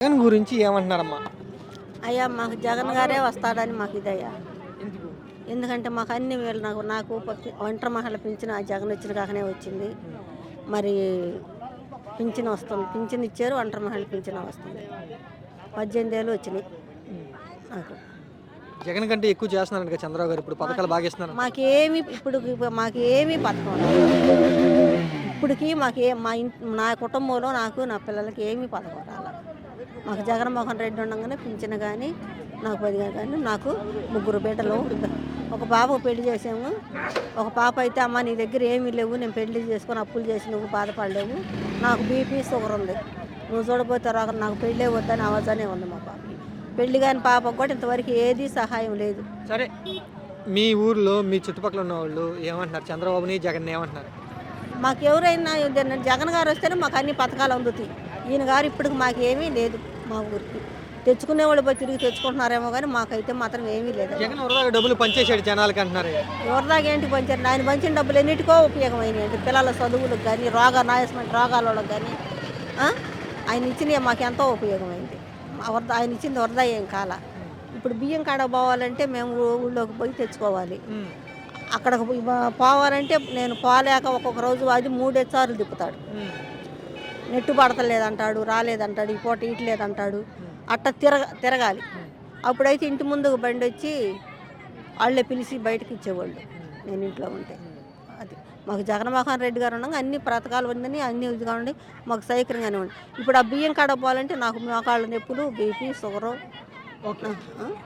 జగన్ గురించి ఏమంటున్నారమ్మా? అయ్యా మాకు జగన్ గారే వస్తాడని మాకు ఇదయ్యా. ఎందుకు? ఎందుకంటే మాకు అన్ని వేలు నాకు నాకు ఒంటరి మహిళ పింఛన్ ఆ జగన్ వచ్చిన కాకనే వచ్చింది. మరి పింఛన్ వస్తుంది పింఛన్ ఇచ్చారు ఒంటరి మహిళ పింఛన్ వస్తుంది. పద్దెనిమిది ఏళ్ళు వచ్చినాయి. నాకు. జగన్ కంటే ఎక్కువ చేస్తున్నారంట కదా చంద్రబాబు గారు ఇప్పుడు పథకాలు బాగా ఇస్తున్నారు. మాకేమి ఇప్పుడు మాకేమీ పథకం రాలేదు. ఇప్పటికి మాకే మా ఇంట్ నా కుటుంబంలో నాకు నా పిల్లలకి ఏమీ పథకం రాలేదు మాకు జగన్మోహన్ రెడ్డి ఉండగానే పింఛన్ కానీ నాకు పదిగా కానీ నాకు ముగ్గురు బిడ్డలు ఒక బాబుకు పెళ్ళి చేసాము. ఒక పాప అయితే అమ్మ నీ దగ్గర ఏమీ లేవు. నేను పెళ్ళి చేసుకొని అప్పులు చేసి నువ్వు బాధపడలేవు. నాకు బీపీ షుగర్ ఉంది. నువ్వు చూడబోతే రాక నాకు పెళ్ళే వద్దని అవజానే ఉంది మా పాప. పెళ్ళి కాని పాపకు కూడా ఇంతవరకు ఏదీ సహాయం లేదు. సరే. మీ ఊర్లో మీ చుట్టుపక్కల ఉన్న వాళ్ళు ఏమంటున్నారు? చంద్రబాబుని జగన్ ఏమంటున్నారు? మాకు ఎవరైనా జగన్ గారు వస్తేనే మాకు అన్ని పథకాలు అందుతాయి. ఈయన గారు ఇప్పటికి మాకు ఏమీ లేదు మా ఊరికి. తెచ్చుకునే వాళ్ళు పోయి తిరిగి తెచ్చుకుంటున్నారేమో కానీ మాకైతే మాత్రం ఏమీ లేదు. జగన్ డబ్బులు పనిచేసాడు జనాలకి అంటున్నారు. ఎవరిదాకా ఏంటి పంచారు? ఆయన పంచిన డబ్బులు ఎన్నిటికో ఉపయోగమైనవి పిల్లల చదువులకు కానీ రోగ నాయసమైన రోగాల వాళ్ళకి కానీ? ఆయన ఇచ్చినవి మాకు ఎంతో ఉపయోగమైంది. వరద ఆయన ఇచ్చింది వరద ఏం కాల. ఇప్పుడు బియ్యం కాడ పోవాలంటే మేము ఊళ్ళోకి పోయి తెచ్చుకోవాలి. అక్కడికి పోవాలంటే నేను పోలేక ఒక్కొక్క రోజు అది మూడేసి సార్లు తిప్పుతాడు నెట్టు పడతలేదంటాడు రాలేదంటాడు ఈ పూట ఇట్లేదంటాడు. అట్ట తిరగ తిరగాలి. అప్పుడైతే ఇంటి ముందుకు బండి వచ్చి వాళ్ళే పిలిచి బయటకు ఇచ్చేవాళ్ళు. నేను ఇంట్లో ఉంటే. అది. మాకు జగన్మోహన్ రెడ్డి గారు ఉండగా అన్ని పథకాలు ఉందని అన్ని ఇదిగా ఉండి మాకు సౌకర్యంగానే ఉంది ఇప్పుడు ఆ బియ్యం కాడ పోవాలంటే నాకు మోకాళ్ళ నొప్పులు బీపీ షుగరు. ఓకే?